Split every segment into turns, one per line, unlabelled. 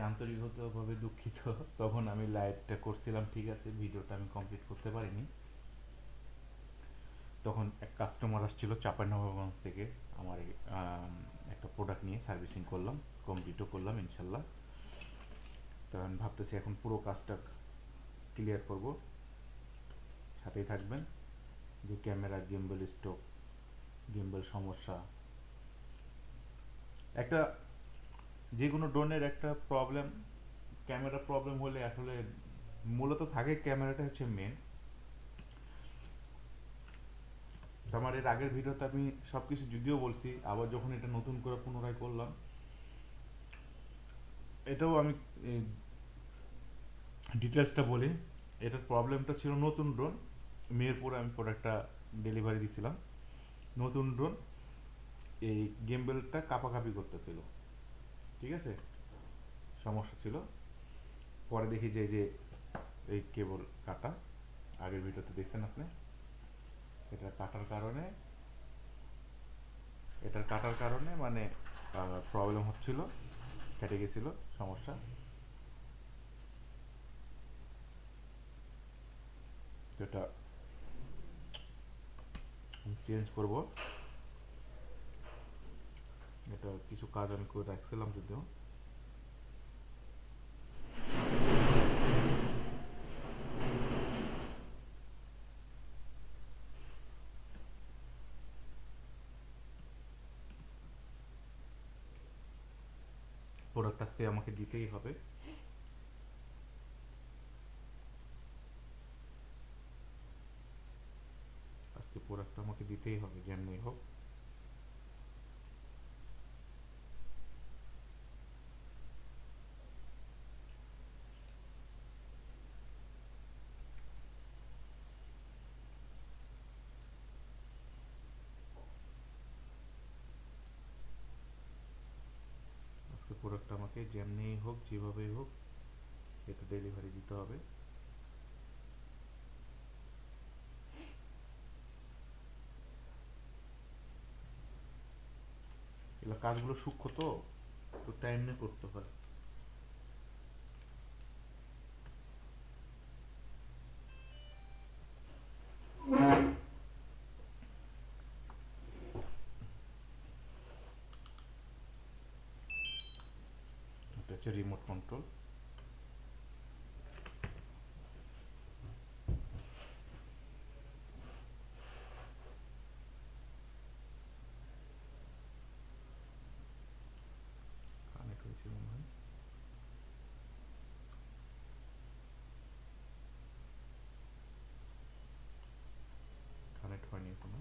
আমি আন্তরিকভাবে দুঃখিত। তখন আমি লাইভটা করছিলাম, ঠিক আছে ভিডিওটা আমি কমপ্লিট করতে পারিনি। তখন এক কাস্টমার আসছিল চাঁপাইনবাবগঞ্জ থেকে, আমার একটা প্রোডাক্ট নিয়ে সার্ভিসিং করলাম কমপ্লিটও করলাম, ইনশাল্লাহ। তো আমি ভাবতেছি এখন পুরো কাজটা ক্লিয়ার করব। সাথেই থাকবেন। যে ক্যামেরা গিম্বল স্টক গিম্বল সমস্যা। একটা যে কোনো ড্রোনের একটা প্রবলেম ক্যামেরা প্রবলেম হলে আসলে মূলত থাকে ক্যামেরাটা হচ্ছে মেন আমার এর আগের ভিডিওতে আমি সবকিছু যদিও বলছি, আবার যখন এটা নতুন করে পুনরায় করলাম, এটাও আমি ডিটেলসটা বলি। এটার প্রবলেমটা ছিল নতুন ড্রোন মেহেরপুরে আমি প্রোডাক্টটা ডেলিভারি দিছিলাম। নতুন ড্রোন এই গেমবেলটা কাপাকাপি করতেছিল। ঠিক আছে? সমস্যা ছিল। পরে দেখি যে যে এই কেবল কাটা। আগের ভিডিওতে দেখছেন আপনি? এটা কাটার কারণে, এটার কাটার কারণে মানে প্রবলেম হচ্ছিল, কেটে গেছিল, সমস্যা। এটা চেঞ্জ করব। এটা কিছু কাজ আমি করে রাখছিলাম যদিও। প্রোডাক্ট আজকে আমাকে দিতেই হবে। আজকে প্রোডাক্টটা আমাকে দিতেই হবে যেমনি হোক। আজকে প্রোডাক্টটা আমাকে যেমনি হোক, যেভাবেই হোক এটা ডেলিভারি দিতে হবে। এগুলো কাজগুলো সূক্ষ্ম তো তো টাইম নিয়ে করতে হয়। কন্ট্রোল কানেক্ট হয়নি এখনও।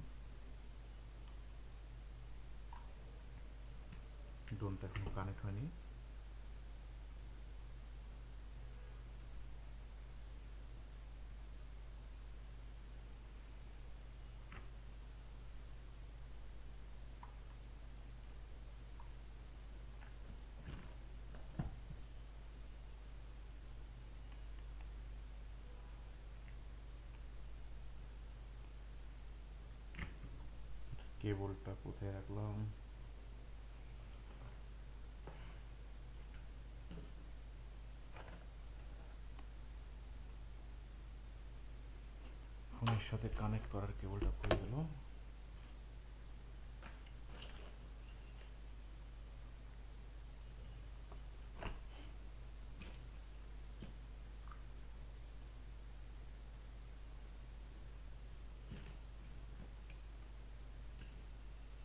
ড্রোনটা এখনও কানেক্ট হয়নি। কেবলটা কোথায় রাখলাম? ফোনের সাথে কানেক্ট করার কেবলটা খুলে গেল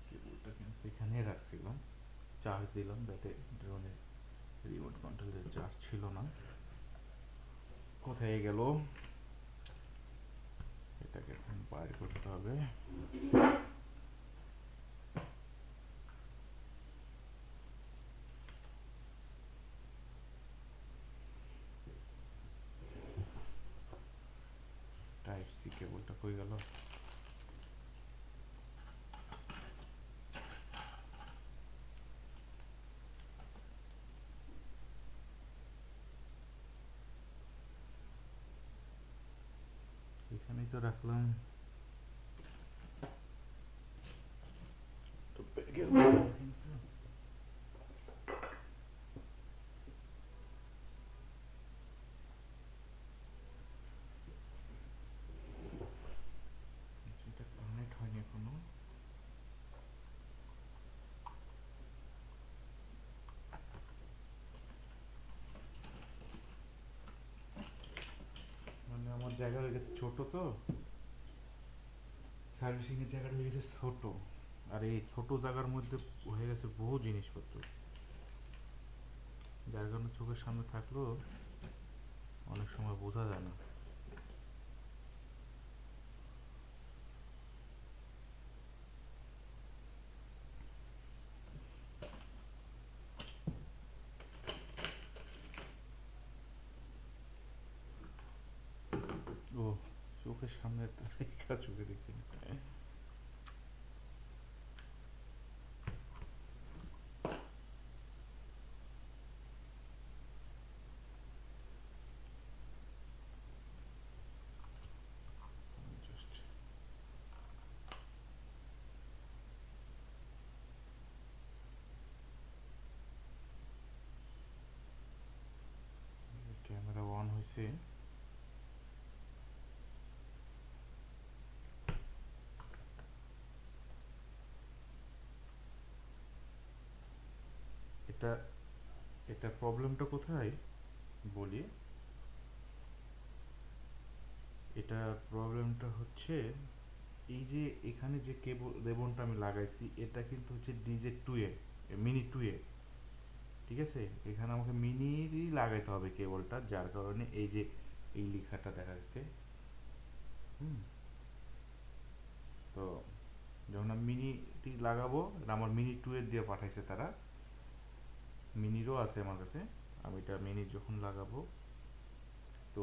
কেবলটা কিন্তু এখানে রাখছিলাম চার্জ দিলাম যাতে ড্রোনের রিমোট কন্ট্রোলের চার্জ ছিল না। কোথায় গেল? এটাকে এখন বাইর করতে হবে। টাইপ সি কেবলটা কই গেল? এখানেই তো রাখলাম তো ব্যাগের মধ্যে কিন্তু জায়গা হয়ে গেছে ছোট তো। সার্ভিসিং এর জায়গাটা হয়ে গেছে ছোট। আর এই ছোট জায়গার মধ্যে হয়ে গেছে বহু জিনিসপত্র। যার কারণে চোখের সামনে থাকলেও অনেক সময় বোঝা যায় না। চোখের সামনে একটা রেখা চোখে দেখি না। Just এটা এটা প্রবলেমটা কোথায়? বলি। এটা প্রবলেমটা হচ্ছে, এই যে এখানে যে কেবল রেবনটা আমি লাগাইছি, এটা কিন্তু হচ্ছে DJ two A mini two A ঠিক আছে? এখানে আমাকে মিনিরই লাগাইতে হবে কেবলটা যার কারণে এই যে, এই লেখাটা দেখা যাচ্ছে। হুম? তো, যখন আমি মিনিটি লাগাবো আমার মিনি টু এর দিয়ে পাঠাইছে তারা। মিনিরও আছে আমার কাছে। আমি এটা মিনি যখন লাগাবো, তো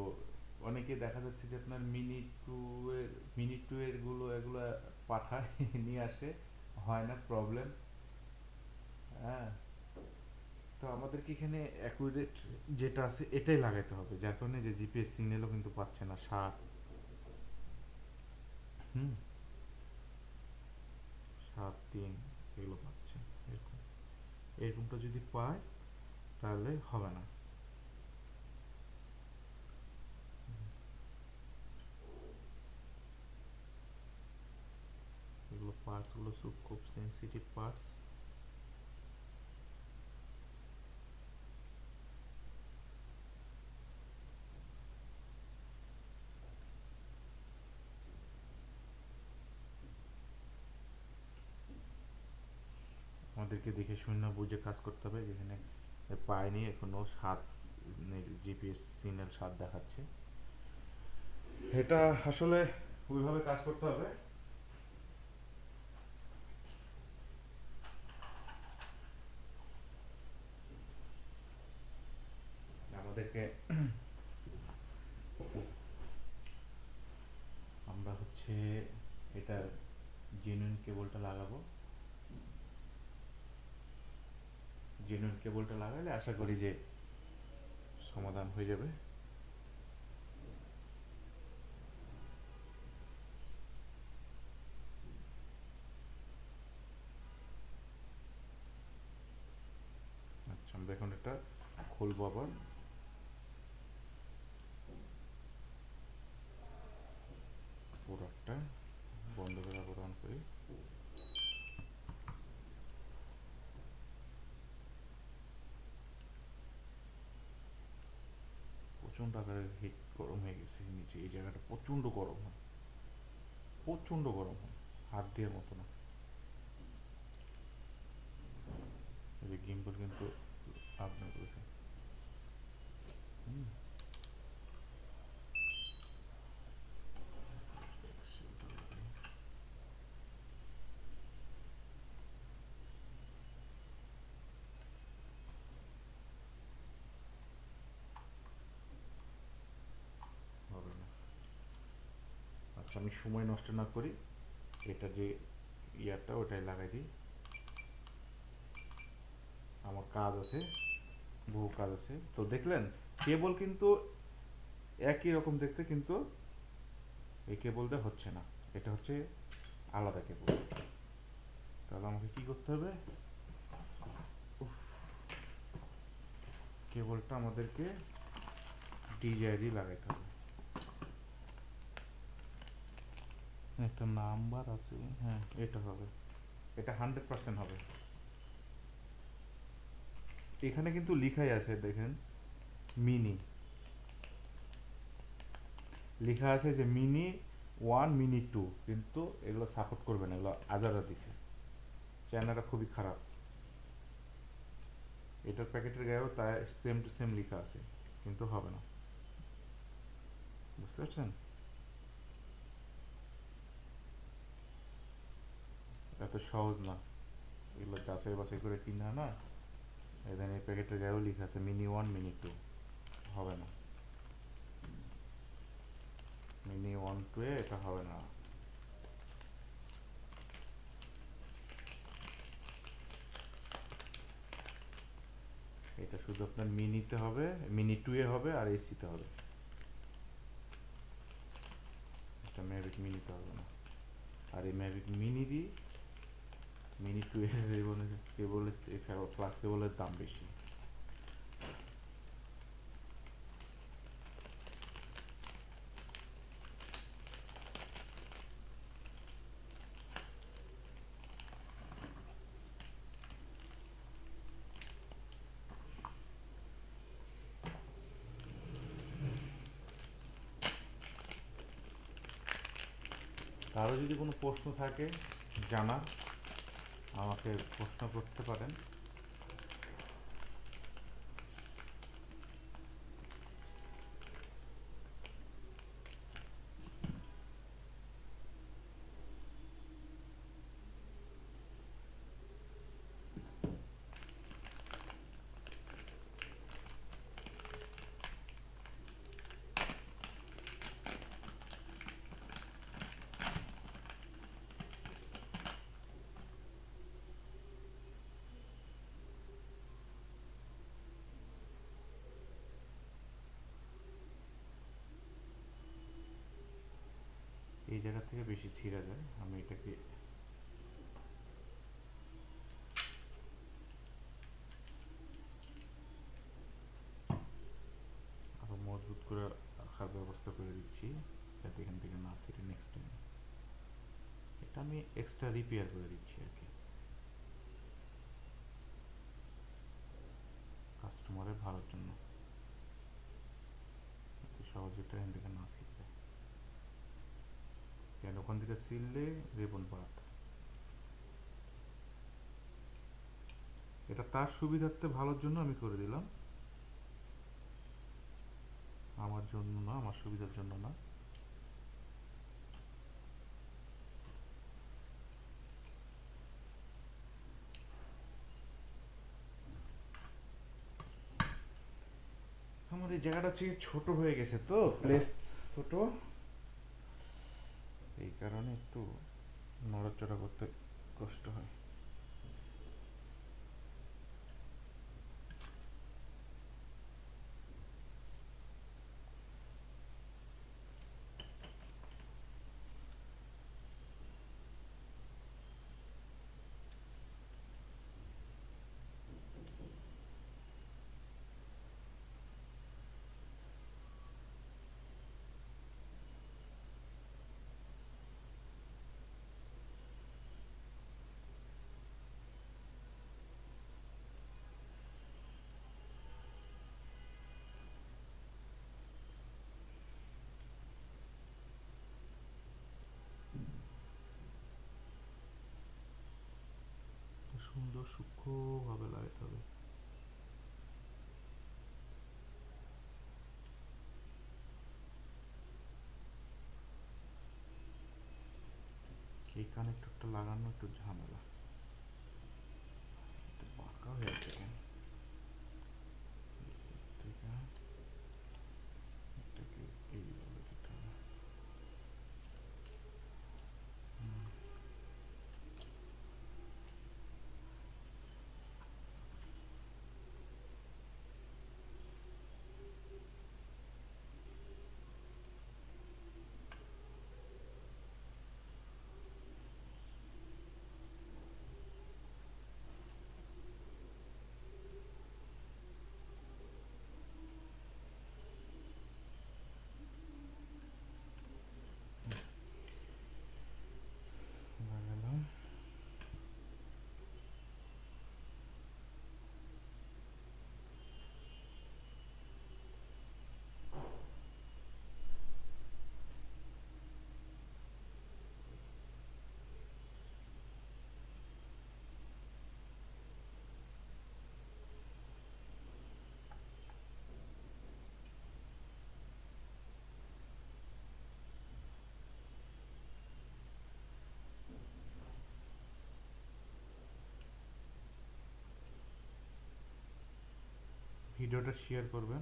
অনেকে দেখা যাচ্ছে যে আপনার মিনি টু এর মিনি টু এরগুলো এগুলো পাঠায়, নিয়ে আসে, হয় না প্রবলেম হ্যাঁ। তো আমাদেরকে এখানে অ্যাকুরেট যেটা আছে, এটাই লাগাইতে হবে, যার কারণে যে জিপিএস সিগন্যালও কিন্তু পাচ্ছে না সাত হুম। সাত, তিন, এগুলো পাচ্ছে। এরকমটা যদি পায় তাহলে হবে না। এগুলো পার্টসগুলো খুব সেন্সিটিভ পার্টস আমাদেরকে দেখে শূন্য বুঝে কাজ করতে হবে, যেখানে পায়নি এখনও সাত জিপিএস সিগন্যাল সাত দেখাচ্ছে। এটা আসলে ওইভাবে কাজ করতে হবে। আমাদেরকে আমরা হচ্ছে এটা জেনুইন কেবলটা লাগাবো। জেনুইন কেবলটা লাগালে আশা করি যে সমাধান হয়ে যাবে। আচ্ছা আমরা এখন একটা খুলবো আবার প্রোডাক্টটা বন্ধ করে আবার অন করি প্রচণ্ড আকারে হিট গরম হয়ে গেছে নিচে, এই জায়গাটা প্রচণ্ড গরম হয়। প্রচণ্ড গরম হয়, হাত দেওয়ার মতো না। এই কিন্তু আপনার করেছে। হুম হবে না আচ্ছা আমি সময় নষ্ট না করি। এটা যে ইয়ারটা ওটাই লাগাই দিই। আমার কাজ আছে, বহু কাজ আছে। তো দেখলেন, কেবল কিন্তু একই রকম দেখতে, কিন্তু এই কেবলটা হচ্ছে না। এটা হচ্ছে আলাদা কেবল। তাহলে আমাকে কি করতে হবে? কেবলটা আমাদেরকে ডিজাইনই লাগাইতে হবে। একটা নাম্বার আছে হ্যাঁ এটা হবে। এটা হান্ড্রেড পার্সেন্ট হবে। এখানে কিন্তু লিখাই আছে, দেখেন মিনি লেখা আছে যে মিনি ওয়ান মিনি টু কিন্তু এগুলো সাপোর্ট করবে না, এগুলো আজারা দিছে। চায়নাটা খুবই খারাপ। এটার প্যাকেটের গায়েও তাই সেম টু সেম লেখা আছে, কিন্তু হবে না। বুঝতে পারছেন? এত সহজ না। এগুলো যাচাই বাছাই করে কিনা না। এখানে এই প্যাকেটের গায়েও লেখা আছে মিনি ওয়ান মিনি টু হবে না। মিনি ওয়ান টু এটা হবে না। এটা শুধু আপনার মিনিতে হবে মিনি টু এ হবে আর এসিতে হবে। এটা ম্যাভিক মিনিতে হবে না। আর এই ম্যাভিক মিনি দিয়ে মিনি টু এর কেবলের কেবলের ফ্লাস কেবলের দাম বেশি। কারও যদি কোনো প্রশ্ন থাকে জানা আমাকে প্রশ্ন করতে পারেন। এই জায়গা থেকে বেশি ছিঁড়া যায়। আমি এটাকে আরও মজবুত করে রাখার ব্যবস্থা করে দিচ্ছি, যাতে এখান থেকে না ছিঁড়ে নেক্সট টাইম এটা আমি এক্সট্রা রিপেয়ার করে দিচ্ছি আর কি কাস্টমারের ভালোর জন্য যাতে সহজে এটা এখান থেকে না ছিঁড়ে থেকে ছিললে রিবন পার্ট এটা তার সুবিধার্থে ভালোর জন্য আমি করে দিলাম। আমার জন্য না, আমার সুবিধার জন্য না। এই জায়গাটা হচ্ছে ছোট হয়ে গেছে তো প্লেস ছোট। এই কারণে একটু নড়াচড়া করতে কষ্ট হয়। সূক্ষ্মভাবে লাগাতে হবে এই কানেক্টরটা লাগানো একটু ঝামেলা। একটু বাঁকা হয়ে আছে ভিডিওটা শেয়ার করবেন।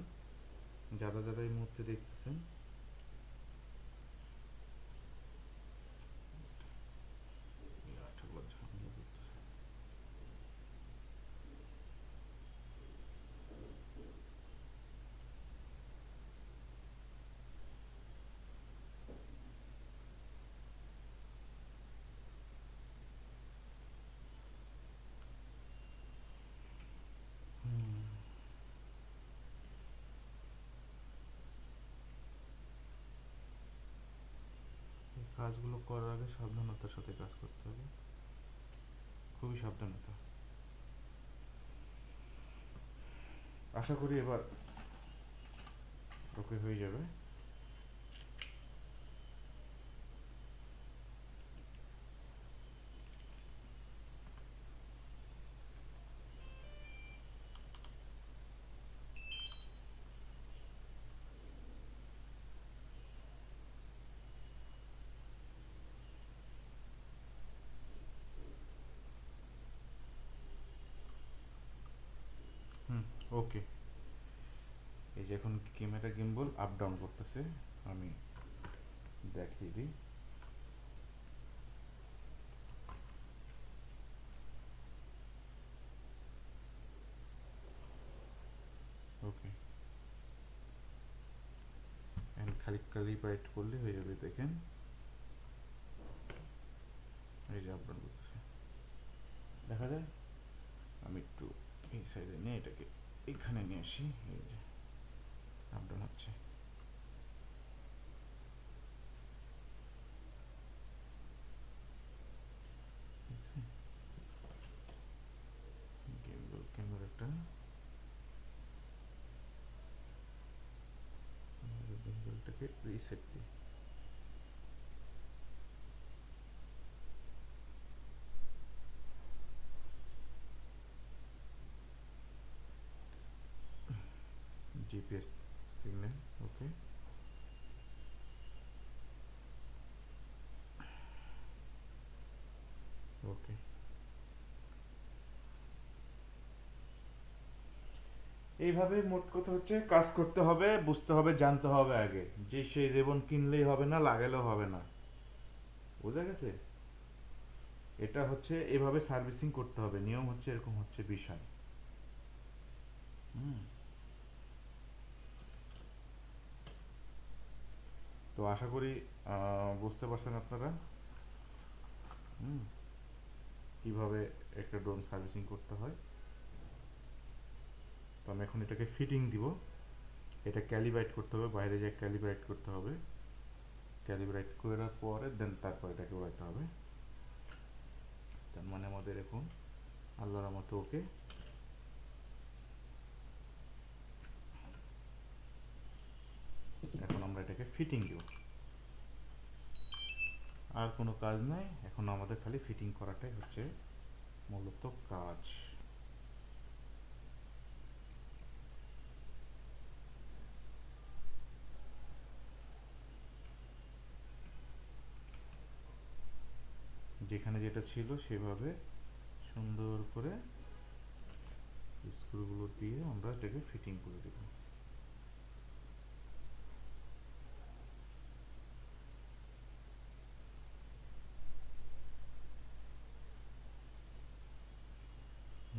যারা যারা এই মুহূর্তে দেখতেছেন এই আঠাগুলো ঝামেলা করতেছে। হুম। এই কাজগুলো করার আগে সাবধানতার সাথে কাজ করতে হবে। খুবই সাবধানতা। আশা করি এবার ওকে হয়ে যাবে হুম ওকে এই যে ক্যামেরা গিম্বল আপ ডাউন করতেছে, আমি দেখিয়ে দিই। ওকে এখন খালি ক্যালিব্রেট করলে হয়ে যাবে, দেখেন। এই যে আপ ডাউন করতেছে। দেখা যায়, আমি একটু এই সাইডে নিয়ে এটাকে এখানে নিয়ে আসি, এই যে আপ ডাউন হচ্ছে গিম্বল ক্যামেরাটা গিম্বলটাকে রিসেট দিই GPS signal, okay. ওকে এইভাবে মোট কথা হচ্ছে, কাজ করতে হবে, বুঝতে হবে, জানতে হবে আগে। যে সেই রেবন কিনলেই হবে না, লাগালেও হবে না। বোঝা গেছে? এটা হচ্ছে, এভাবে সার্ভিসিং করতে হবে। নিয়ম হচ্ছে, এরকম হচ্ছে বিষয়। হুম। তো আশা করি বুঝতে পারছেন আপনারা। কীভাবে একটা ড্রোন সার্ভিসিং করতে হয়। তো আমি এখন এটাকে ফিটিং দিব। এটা ক্যালিব্রেট করতে হবে, বাইরে যে ক্যালিব্রেট করতে হবে। ক্যালিব্রেট করার পরে দেন তারপর এটাকে উড়াইতে হবে। তার মানে আমাদের এখন আল্লাহর মতো ওকে এটাকে ফিটিং দিব আর কোনো কাজ নাই, এখন আমাদের খালি ফিটিং করাটাই হচ্ছে মূলত কাজ। যেখানে যেটা ছিল সেভাবে সুন্দর করে স্ক্রুগুলো দিয়ে আমরা এটাকে ফিটিং করে দেব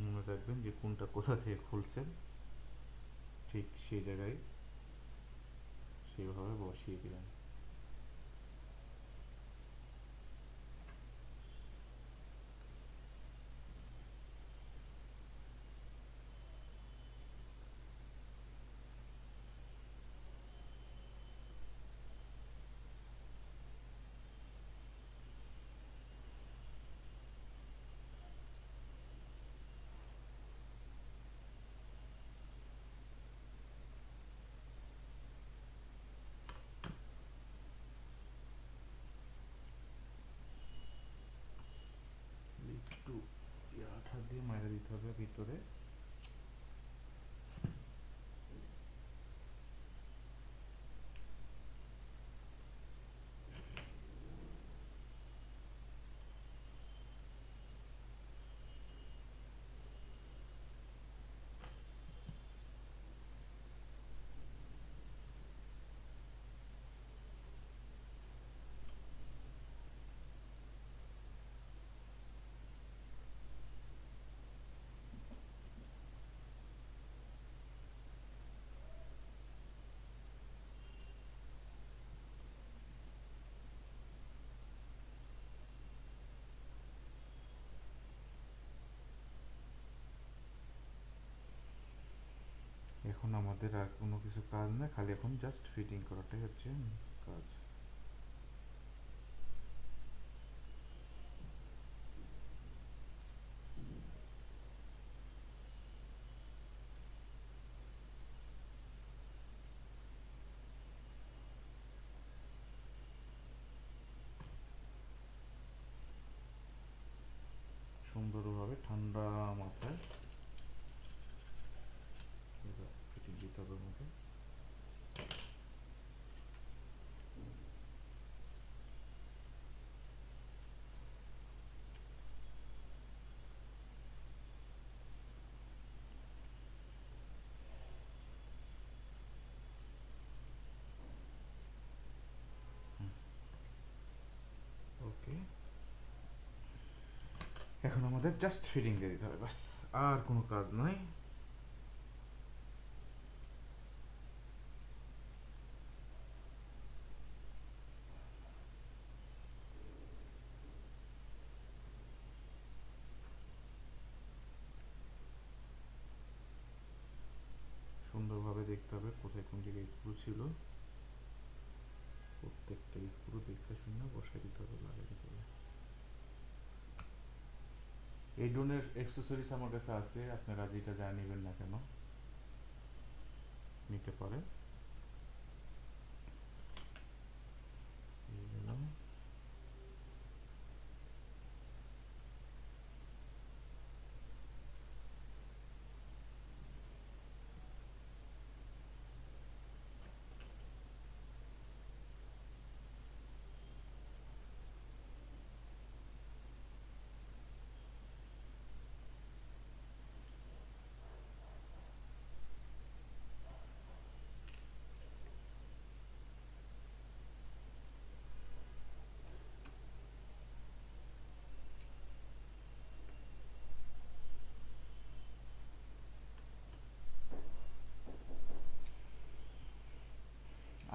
মনে রাখবেন যে কোনটা কোথা থেকে খুলছেন? ঠিক সেই জায়গায় সেইভাবে বসিয়ে দিবেন দিয়ে মাইরে দিতে হবে ভিতরে। এখন আমাদের আর কোনো কিছু কাজ না খালি এখন জাস্ট ফিটিং করাটাই হচ্ছে কাজ। সুন্দরভাবে ঠান্ডা মাথায় ফিটিং দিতে হবে আমাকে ওকে এখন আমাদের জাস্ট ফিটিং দিয়ে দিতে হবে বাস আর কোনো কাজ নয় সুন্দরভাবে দেখতে হবে কোথায় কোন জায়গায় স্ক্রু ছিল। প্রত্যেকটা স্ক্রু দেখতে শুনে বসাই দিতে হবে লাগিয়ে দিতে হবে এই ড্রোনের অ্যাক্সেসরিজ আমার কাছে আছে আপনারা যেটা যা নেবেন না কেন নিতে পারেন এই গেল।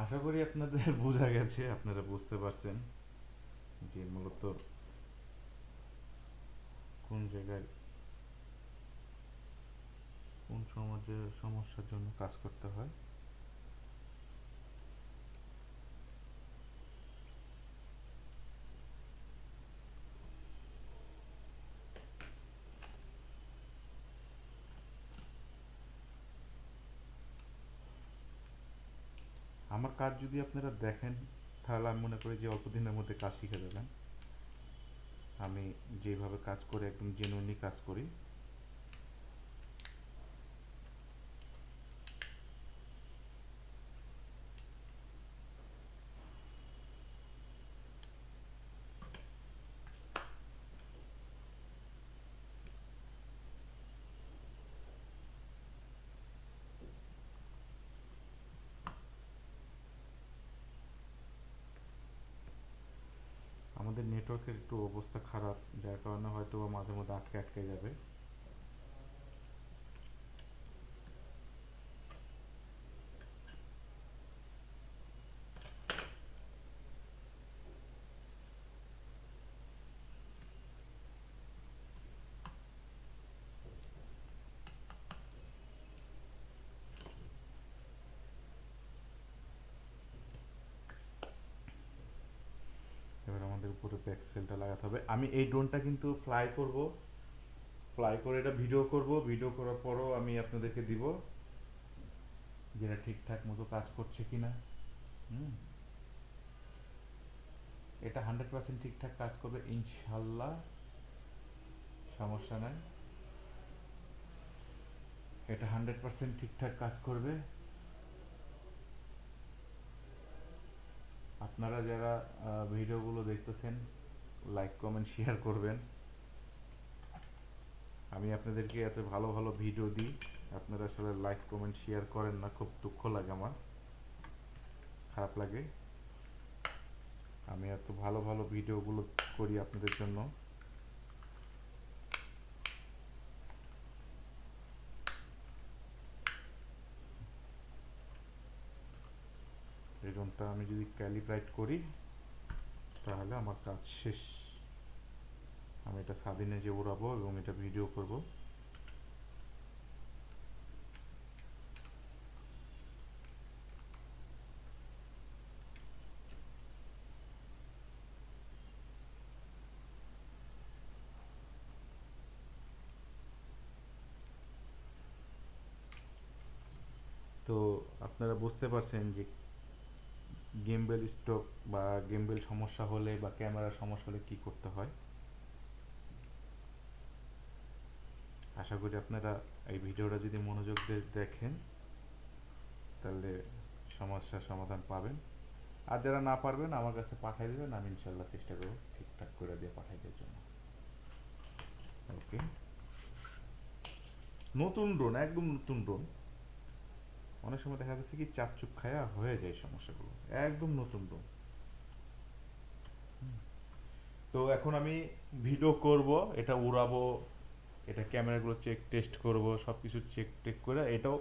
আশা করি আপনাদের বোঝা গেছে, আপনারা বুঝতে পারছেন যে মূলত কোন জায়গায় কোন সমাজের সমস্যার জন্য কাজ করতে হয় আমার কাজ যদি আপনারা দেখেন, তাহলে আমি মনে করি যে অল্প দিনের মধ্যে কাজ শিখে যাবেন। আমি যেভাবে কাজ করে, একদম জেনুইনলি কাজ করি আমাদের নেটওয়ার্কের একটু অবস্থা খারাপ যার কারণে হয়তো বা মাঝে মধ্যে আটকে আটকে যাবে এবার আমাদের উপরে ব্যাক সেলটা লাগাতে হবে। আমি এই ড্রোনটা কিন্তু ফ্লাই করব। ফ্লাই করে এটা ভিডিও করব। ভিডিও করার পরও আমি আপনাদেরকে দিব যেটা ঠিকঠাক মতো কাজ করছে কিনা। হুম। এটা হান্ড্রেড পার্সেন্ট ঠিকঠাক কাজ করবে ইনশাল্লাহ সমস্যা নাই। এটা হান্ড্রেড পার্সেন্ট ঠিকঠাক কাজ করবে। আপনারা যারা ভিডিওগুলো দেখতেছেন লাইক কমেন্ট শেয়ার করবেন। আমি আপনাদেরকে এত ভালো ভালো ভিডিও দিই। আপনারা আসলে লাইক কমেন্ট শেয়ার করেন না। খুব দুঃখ লাগে আমার। খারাপ লাগে। আমি এত ভালো ভালো ভিডিওগুলো করি আপনাদের জন্য। এই ড্রোনটা আমি যদি ক্যালিব্রাইট করি তাহলে আমার কাজ শেষ। আমি এটা স্বাধীনে যে উড়াবো এবং এটা ভিডিও করব। তো আপনারা বুঝতে পারছেন যে গেমবেল স্টক বা গেমবেল সমস্যা হলে বা ক্যামেরার সমস্যা হলে কি করতে হয়? আশা করি আপনারা এই ভিডিওটা যদি মনোযোগ দিয়ে দেখেন, তাহলে সমস্যার সমাধান পাবেন। আর যারা না পারবেন, আমার কাছে পাঠিয়ে দেবেন, আমি ইনশাল্লাহ চেষ্টা করব ঠিকঠাক করে দিয়ে পাঠিয়ে দেওয়ার জন্য। ওকে নতুন ড্রোন একদম নতুন ড্রোন অনেক সময় দেখা যাচ্ছে কি চাপ চুপ খায়া হয়ে যায় সমস্যাগুলো। একদম নতুন ড্রোন তো এখন আমি ভিডিও করব, এটা উড়াবো, এটা ক্যামেরাগুলো চেক টেস্ট করব সব কিছু চেক টেক করে এটাও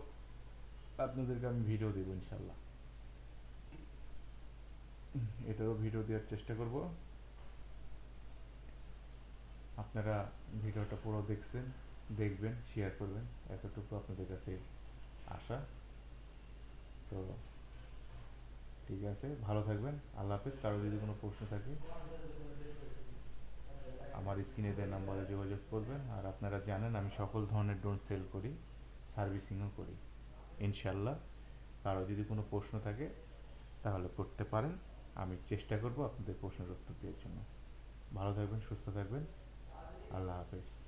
আপনাদেরকে আমি ভিডিও দেবো ইনশাল্লাহ এটারও ভিডিও দেওয়ার চেষ্টা করব। আপনারা ভিডিওটা পুরো দেখছেন, দেখবেন শেয়ার করবেন। এতটুকু আপনাদের কাছে আশা। তো ঠিক আছে, ভালো থাকবেন, আল্লাহ হাফেজ। কারও যদি কোনো প্রশ্ন থাকে, আমার স্ক্রিনে দেওয়া নাম্বারে যোগাযোগ করবেন। আর আপনারা জানেন, আমি সকল ধরনের ড্রোন সেল করি সার্ভিসিংও করি। ইনশাল্লাহ কারও যদি কোনো প্রশ্ন থাকে, তাহলে করতে পারেন। আমি চেষ্টা করব আপনাদের প্রশ্নের উত্তর দেওয়ার জন্য। ভালো থাকবেন, সুস্থ থাকবেন। আল্লাহ হাফেজ।